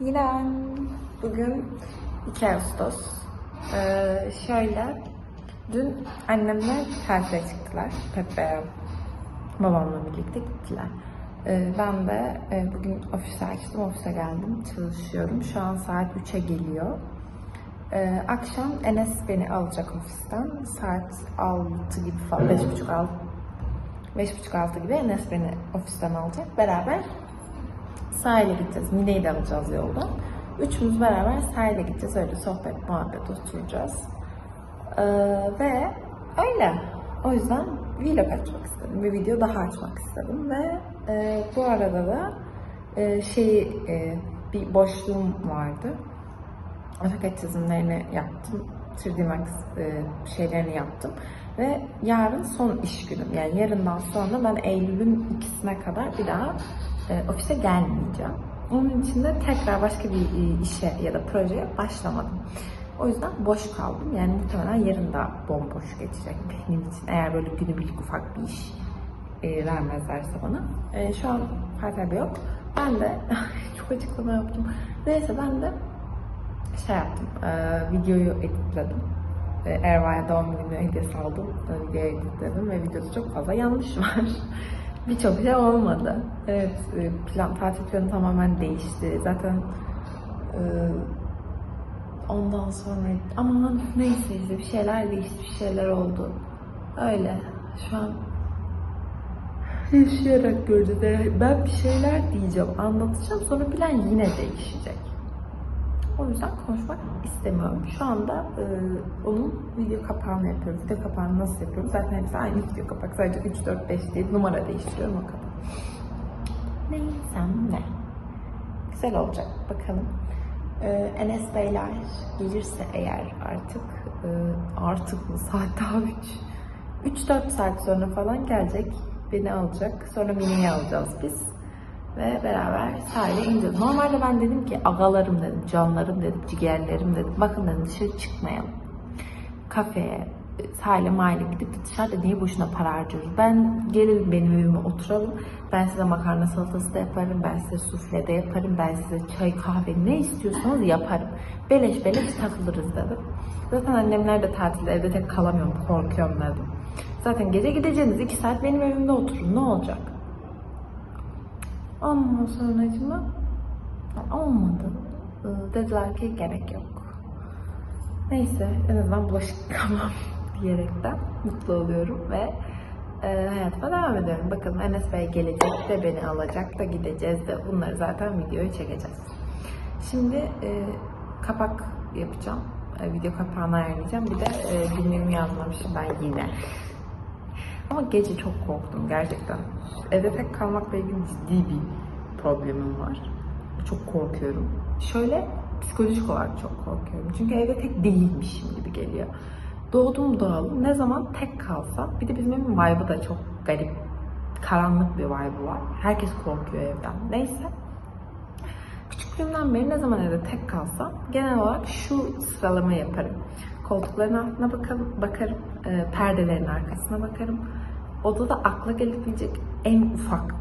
Ben bugün 2 Ağustos. Ee, şöyle, dün annemler tatile çıktılar. Hep babamla birlikte gittiler. Ee, ben de e, bugün ofise açtım, ofise geldim, çalışıyorum. Şu an saat 3'e geliyor. Ee, akşam Enes beni alacak ofisten. Saat 6 gibi falan, 5.30-6 5.30-6 gibi Enes beni ofisten alacak. Beraber sahile gideceğiz. Mine'yi de alacağız yoldan. Üçümüz beraber sahile gideceğiz. Öyle sohbet, muhabbet oturacağız. Ee, ve öyle. O yüzden vlog açmak istedim. Bir video daha açmak istedim. Ve e, bu arada da e, şeyi e, bir boşluğum vardı. AutoCAD çizimlerini yaptım. 3D Max e, şeylerini yaptım. Ve yarın son iş günüm. Yani yarından sonra ben Eylül'ün ikisine kadar bir daha e, ofise gelmeyeceğim. Onun için de tekrar başka bir e, işe ya da projeye başlamadım. O yüzden boş kaldım. Yani muhtemelen yarın da bomboş geçecek benim için. Eğer böyle günübirlik ufak bir iş e, vermezlerse bana. E, şu an Fiverr yok. Ben de çok açıklama yaptım. Neyse ben de şey yaptım, e, videoyu editledim. E, Erva'ya doğum günü hediyesi aldım. E, videoyu editledim ve videoda çok fazla yanlış var. Birçok şey olmadı. Evet, e, plan, tatil planı tamamen değişti. Zaten e, ondan sonra aman neyse işte bir şeyler değişti, bir şeyler oldu. Öyle. Şu an yaşayarak göreceğiz. Ben bir şeyler diyeceğim, anlatacağım. Sonra plan yine değişecek. O yüzden konuşmak istemiyorum. Şu anda e, onun video kapağını yapıyorum. Video kapağını nasıl yapıyorum? Zaten hepsi aynı video kapak. Sadece 3, 4, 5 değil numara değiştiriyorum o kadar. Neyse ne. Güzel olacak. Bakalım. E, Enes Beyler gelirse eğer artık e, artık mı? Saat daha 3. 3-4 saat sonra falan gelecek. Beni alacak. Sonra Mini'yi alacağız biz ve beraber sahile ineceğiz. Normalde ben dedim ki agalarım dedim, canlarım dedim, ciğerlerim dedim. Bakın dedim dışarı çıkmayalım. Kafeye, sahile mahalle gidip dışarıda niye boşuna para harcıyoruz? Ben gelin benim evime oturalım. Ben size makarna salatası da yaparım. Ben size sufle de yaparım. Ben size çay kahve ne istiyorsanız yaparım. Beleş beleş takılırız dedim. Zaten annemler de tatilde evde tek kalamıyorum. Korkuyorum dedim. Zaten gece gideceğiniz iki saat benim evimde oturun. Ne olacak? Ondan sonra acıma olmadı. Ee, Dediler ki gerek yok. Neyse en azından bulaşık yıkamam diyerekten mutlu oluyorum ve e, hayatıma devam ediyorum. Bakalım Enes Bey gelecek de beni alacak da gideceğiz de bunları zaten videoya çekeceğiz. Şimdi e, kapak yapacağım. E, video kapağını ayarlayacağım. Bir de e, günlüğümü yazmamışım ben yine. Ama gece çok korktum gerçekten. Evde tek kalmakla ilgili ciddi bir problemim var. Çok korkuyorum. Şöyle psikolojik olarak çok korkuyorum. Çünkü evde tek değilmişim gibi geliyor. Doğdum doğalı. Ne zaman tek kalsam, bir de bizim evin vibe'ı da çok garip. Karanlık bir vibe'ı var. Herkes korkuyor evden. Neyse. Küçüklüğümden beri ne zaman evde tek kalsam genel olarak şu sıralama yaparım. Koltukların altına bakarım, bakarım e, perdelerin arkasına bakarım. Odada akla gelebilecek en ufak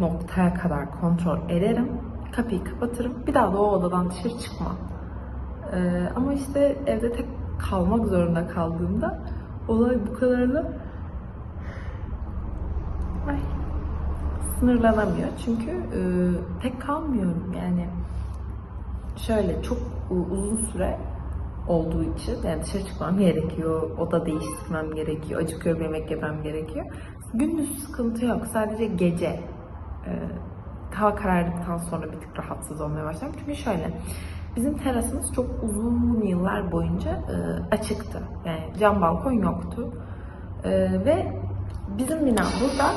noktaya kadar kontrol ederim. Kapıyı kapatırım. Bir daha da o odadan dışarı çıkmam. E, ama işte evde tek kalmak zorunda kaldığımda olay bu kadar da ay, sınırlanamıyor. Çünkü e, tek kalmıyorum yani. Şöyle çok uzun süre olduğu için yani dışarı çıkmam gerekiyor, oda değiştirmem gerekiyor, acıkıyorum yemek yemem gerekiyor. Gündüz sıkıntı yok. Sadece gece e, hava karardıktan sonra bir tık rahatsız olmaya başladım. Çünkü şöyle bizim terasımız çok uzun yıllar boyunca e, açıktı. Yani cam balkon yoktu. E, ve bizim bina burada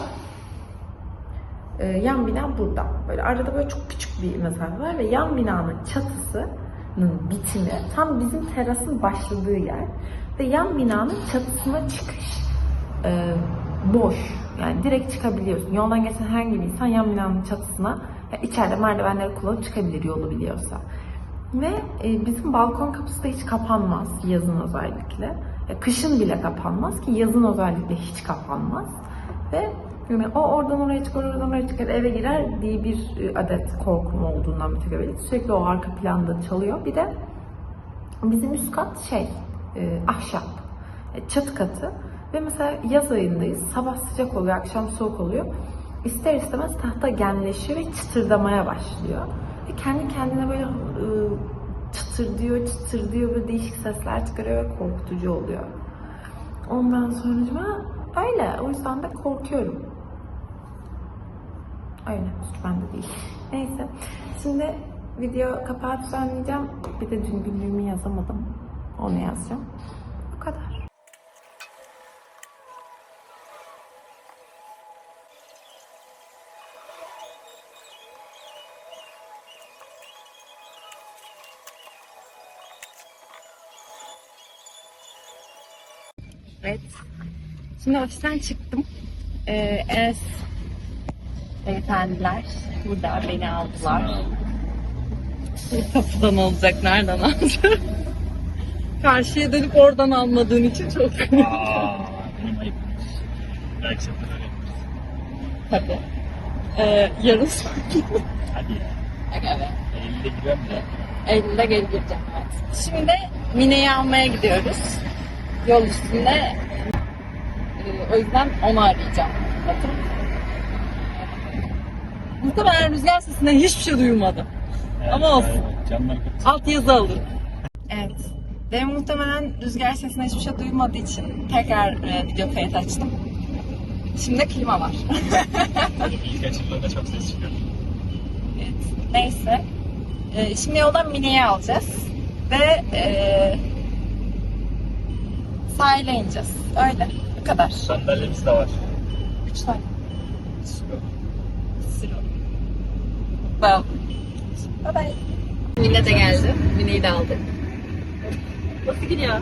e, yan bina burada. Böyle arada böyle çok küçük bir mesafe var ve yan binanın çatısının bitimi tam bizim terasın başladığı yer ve yan binanın çatısına çıkış e, boş. Yani direkt çıkabiliyorsun. Yoldan geçen herhangi bir insan yan binanın çatısına ya içeride merdivenleri kullanıp çıkabilir yolu biliyorsa. Ve e, bizim balkon kapısı da hiç kapanmaz yazın özellikle. Ya, kışın bile kapanmaz ki yazın özellikle hiç kapanmaz. Ve Yani o oradan oraya çıkar, oradan oraya çıkar, eve girer diye bir e, adet korkum olduğundan mütevellit. Sürekli o arka planda çalıyor. Bir de bizim üst kat şey, e, ahşap, e, çatı katı. Ve mesela yaz ayındayız, sabah sıcak oluyor, akşam soğuk oluyor. İster istemez tahta genleşiyor ve çıtırdamaya başlıyor. Ve kendi kendine böyle e, çıtır diyor, böyle değişik sesler çıkarıyor ve korkutucu oluyor. Ondan sonra öyle. O yüzden de korkuyorum. Öyle. Suç bende değil. Neyse. Şimdi video kapağı düzenleyeceğim. Bir de dün günlüğümü yazamadım. Onu yazacağım. Bu kadar. Evet. Şimdi ofisten çıktım. Ee, beyefendiler burada beni aldılar. Kapıdan olacak, nereden alacak? Karşıya dönüp oradan almadığın için çok Aa, benim ayıp. Belki sen öyle yaparız. Tabii. Ee, yarın Hadi ya. Evet. Eylül'de giriyorum ya. Eylül'de geri gireceğim. Evet. Şimdi Mine'yi almaya gidiyoruz. Yol üstünde. Ee, o yüzden onu arayacağım. Bakın. Muhtemelen rüzgar sesinden hiçbir şey duyulmadı. Evet, Ama olsun. evet. Alt yazı alırım. Evet. Benim muhtemelen rüzgar sesinden hiçbir şey duymadığı için tekrar e, video kayıt açtım. Şimdi klima var. İlk açıldığında çok ses çıkıyor. Evet, neyse. Ee, şimdi yoldan Mine'yi alacağız. Ve e, sahile ineceğiz. Öyle. Bu kadar. Sandalyemiz de var. Üç tane. Süper. Sıra. Well. Bye bye. Mine de geldi. Mine'yi de aldık. Nasıl gidiyor?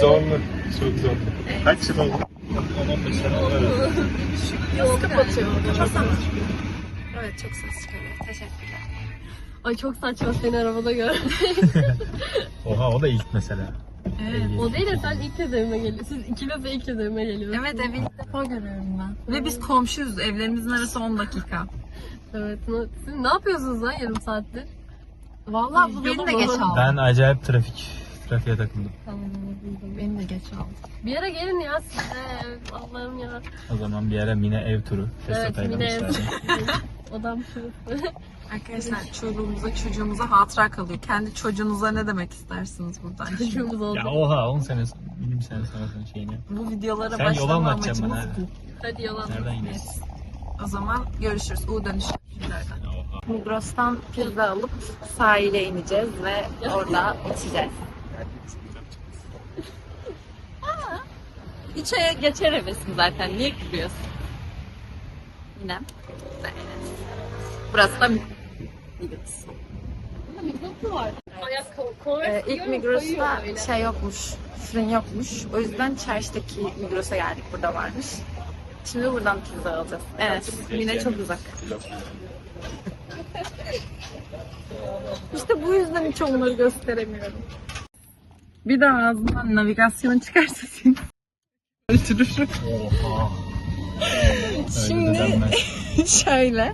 Zorlu. Çok zorlu. Kaç yıl oldu? 10-15 sene oldu. Kapatıyor? Evet çok ses çıkarıyor. Teşekkürler. Ay çok saçma seni arabada gör. Oha o da ilk mesela. Evet. o değil de sen ilk kez evime geliyorsun. Siz ikiniz de ilk kez evime geliyorsunuz. Evet evi ilk defa görüyorum ben. Ve biz komşuyuz. Evlerimizin arası 10 dakika. Evet. ne- Siz ne yapıyorsunuz lan yarım saattir? Vallahi bu beni de geç aldı. Ben acayip trafik. Trafiğe takıldım. Tamam. Beni de geç aldı. Bir yere gelin ya siz de. Allah'ım ya. O zaman bir ara Mine ev turu. Evet yine ev. aylamışlar. Odam şu. Arkadaşlar çoluğumuza çocuğumuza hatıra kalıyor. Kendi çocuğunuza ne demek istersiniz buradan? Çocuğumuz oldu. ya oha 10 sene, 20 sene sonrasının şeyini. Bu videolara Sen yol başlama amacımız bu. Hadi yola. Nereden gidiyorsun? O zaman görüşürüz. U dönüş filmlerden. Oha. Migros'tan pizza alıp sahile ineceğiz ve orada içeceğiz. Üç aya geçer hevesim zaten. Niye gülüyorsun? Yine. Güzel. Burası da Migros. Ayakkabı. Ee, ilk Migros'ta şey yokmuş, fırın yokmuş. O yüzden çarşıdaki Migros'a geldik. Burada varmış. Şimdi buradan pizza alacağız. Evet, yine çok uzak. işte bu yüzden hiç onları gösteremiyorum. Bir daha ağzından navigasyon çıkarsa seni öldürürüm. Şimdi-. Şöyle.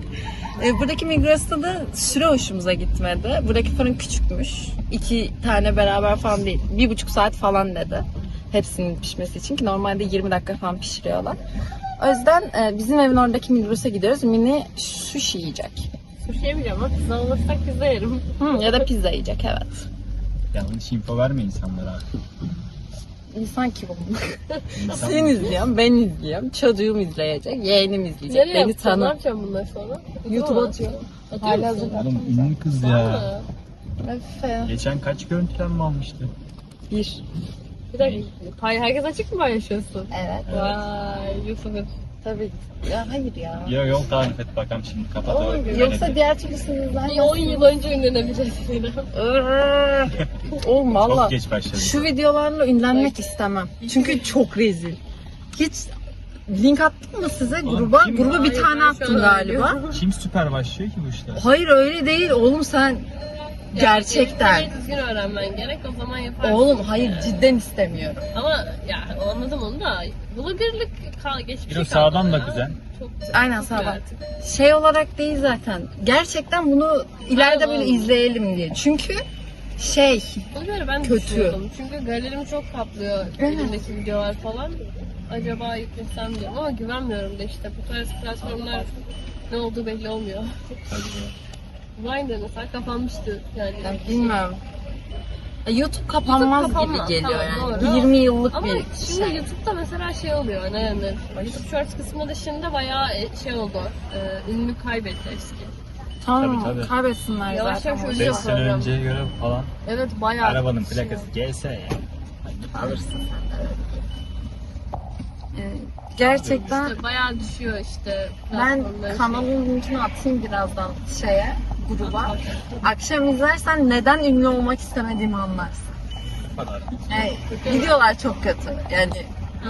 E, buradaki Migros'ta da süre hoşumuza gitmedi. Buradaki fırın küçükmüş. İki tane beraber falan değil. Bir buçuk saat falan dedi. Hepsinin pişmesi için ki normalde 20 dakika falan pişiriyorlar. O yüzden e, bizim evin oradaki Migros'a gidiyoruz. Mini sushi yiyecek. Sushi yemeyeceğim ama pizza alırsak pizza yerim. Hı, ya da pizza yiyecek evet. Yanlış info verme insanlara. İnsan ki bu. İnsan... Sen izliyorsun, ben izliyorum. Çocuğum izleyecek, yeğenim izleyecek. Nereye Beni yapacağım? Ne tanı. yapacağım bundan sonra? YouTube'a Atıyor. Atıyor musun? Oğlum ünlü kız ya. Valla. Efe. Geçen kaç görüntülenme almıştı? Bir. Bir dakika. Hayır, herkes açık mı paylaşıyorsun? Evet. Vay YouTuber. Tabii. Ya hayır ya. Ya yol tarif et bakalım şimdi kapat. Oğlum, o- Yoksa diğer türlüsünüz Bir 10 yıl önce ünlenebiliriz yine. Oğlum valla Çok geç başladı. şu videolarla ünlenmek istemem. Çünkü çok rezil. Hiç link attım mı size Oğlum gruba? kim- Gruba bir Hayır, tane ben attım galiba. Kim süper başlıyor ki bu işler? Hayır öyle değil oğlum sen Gerçekten. kelimeyi düzgün öğrenmen gerek o zaman yaparsın. Oğlum hayır Yani. cidden istemiyorum. Ama ya anladım onu da. Bloggerlık kal geçmişe Bir de sağdan da güzel. Çok. Aynen Çok sağdan. güzel artık. Şey olarak değil zaten. Gerçekten bunu ileride böyle Aynen. izleyelim diye. Çünkü şey Ona göre ben Kötü. düşünüyordum. Çünkü galerimi çok kaplıyor Evet. elimdeki videolar falan. Acaba yüklesem diyorum ama güvenmiyorum da işte bu tarz platformlar ne olduğu belli olmuyor. Vine de mesela kapanmıştı yani. ya bilmiyorum. Ya YouTube kapanmaz YouTube kapanmaz, gibi geliyor tamam, yani. doğru. 20 yıllık Ama bir şimdi şey. YouTube'da mesela şey oluyor ne denir? YouTube Shorts kısmı dışında bayağı e, şey oldu. E, ünlü kaybetti eski. Tamam Tabii, tabii. kaybetsinler Yavaş zaten. yavaş ölüyor. 5 yüzden. sene önceye göre falan Evet bayağı. arabanın şey plakası GS ya. Alırsın sen. Ee, gerçekten İşte bayağı düşüyor işte. ben kanalın linkini atayım birazdan şeye, gruba. Akşam izlersen neden ünlü olmak istemediğimi anlarsın. Yani, videolar çok kötü. Yani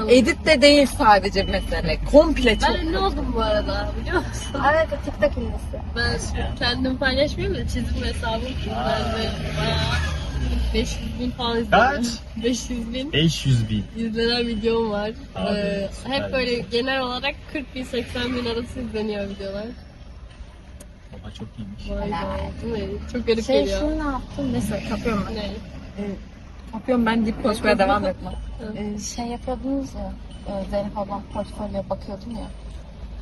edit de değil sadece mesele. Komple çok Ben ünlü oldum bu arada biliyor musun? Evet, TikTok ünlüsü. Ben kendim paylaşmıyorum da çizim hesabım. Ben de bayağı 500 bin falan izledim. Kaç? 500 bin 500 bin. izlenen videom var. Abi, Ee, hep böyle genel olarak 40 bin 80 bin arası izleniyor videolar. Çok iyiymiş. Vay be. Değil mi? Çok garip Şey geliyor. şimdi ne yaptım? Neyse kapıyorum ben. Ne? Kapıyorum ben deyip konuşmaya devam etmem. Hı. Ee, şey yapıyordunuz ya, e, Zeynep ablam portfolyo bakıyordum ya.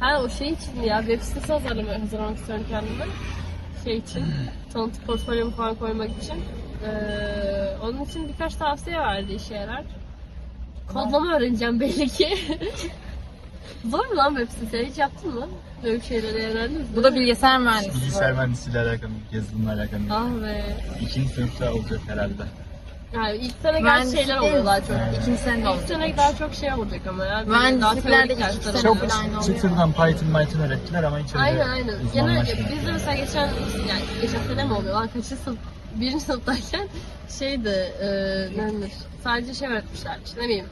Ha o şey için ya web sitesi hazırlamak, hazırlamak istiyorum kendime. Şey için, tanıtık portfolyomu falan koymak için. Ee, onun için birkaç tavsiye verdi işe yarar. Kodlama öğreneceğim belli ki. Zor mu lan web sitesi? Hiç yaptın mı? Böyle bir şeyleri öğrendiniz mi? Bu da bilgisayar mühendisi. Bilgisayar mühendisiyle alakalı, yazılımla alakalı. Ah be. İkinci sınıfta olacak herhalde. Yani ilk sene gerçi Mühendislik şeyler oluyor daha çok. İkinci sene de İlk olacak. sene daha çok şey olacak ama ya. böyle daha Mühendisliklerde teorik ilk dersler sene oluyor. falan aynı oluyor. Çıtırdan Python, Python öğrettiler ama hiç öyle Aynen aynen. Genel biz de mesela geçen yani geçen sene mi oluyor lan kaçıncı sınıf birinci sınıftayken şeydi e, ne denir sadece şey öğretmişler işte ne bileyim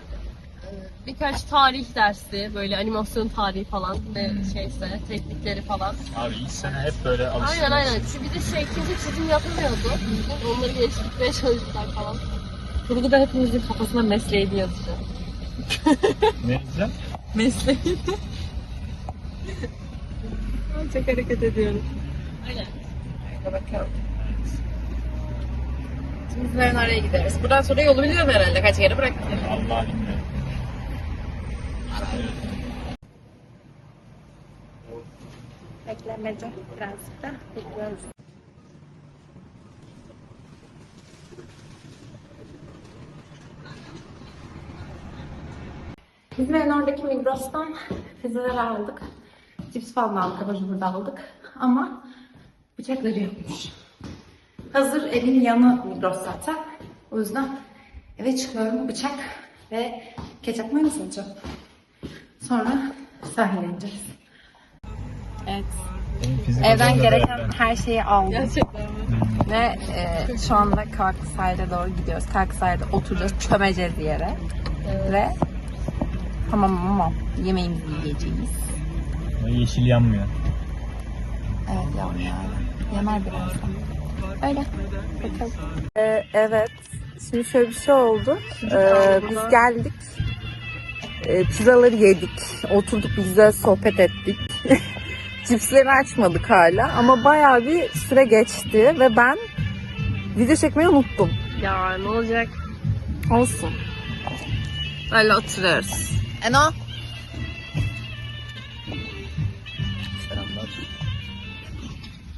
birkaç tarih dersi böyle animasyon tarihi falan ne şeyse teknikleri falan. Abi ilk sene hep böyle alıştırma. Aynen aynen. Bir de şey kimse çizim yapamıyordu. Onları geliştirmeye çalıştılar falan. Kurgu da hepimizin kafasında mesleği diye yazacak. Ne diyeceğim? Mesleği. Çok hareket ediyorum. Aynen. Bakalım. Şimdi biz yarın oraya gideriz. Buradan sonra yolu biliyorum herhalde. Kaç kere bıraktık. Allah bilmiyorum. Beklemece birazcık da bekliyoruz. Biz evin oradaki Migros'tan pizzalar aldık. Cips falan aldık, abur cubur da aldık. Ama bıçakları yokmuş. Hazır evin yanı Migros zaten. O yüzden eve çıkıyorum bıçak ve ketçap mayonez alacağım. Sonra sahile ineceğiz. Evet. Fizik Evden hocam da gereken beraber. her şeyi aldım. Gerçekten mi? Ve e, şu anda Kalkısay'da doğru gidiyoruz. Kalkısay'da oturacağız, çömeceğiz yere. Ve tamam tamam yemeğimizi yiyeceğiz. Ama Yeşil yanmıyor. Evet yavrum ya. Yanar birazdan. Öyle. Bakalım. Ee, evet. Şimdi şöyle bir şey oldu. Ee, biz geldik. Ee, pizzaları yedik. Oturduk bir güzel sohbet ettik. Cipsleri açmadık hala ama bayağı bir süre geçti ve ben video çekmeyi unuttum. Ya ne olacak? Olsun. Öyle oturuyoruz. Eno? Selamlar.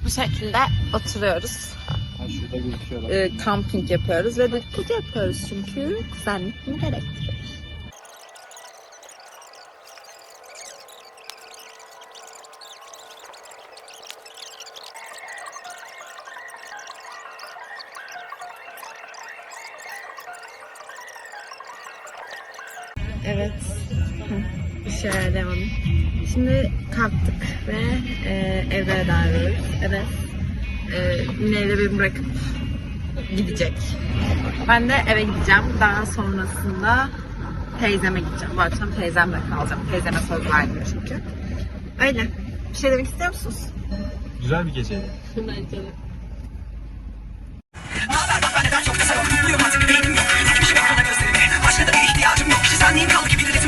Bu şekilde oturuyoruz. Ha şurada gözüküyorlar. Ee, kamping yapıyoruz ve dedikodu yapıyoruz çünkü kuzenlik bunu gerektirir. Kalktık ve e, eve dağılıyoruz. Evet. E, Mine'yle beni bırakıp gidecek. Ben de eve gideceğim. Daha sonrasında teyzeme gideceğim. Bu akşam teyzemle kalacağım. Teyzeme söz verdim çünkü. Öyle. Bir şey demek istiyor musunuz? Güzel bir geceydi. Bence de. Mutluyum artık beynim yok Bir şey bakana gözlerime Başka da bir ihtiyacım yok İşte senliğin kaldı ki birileri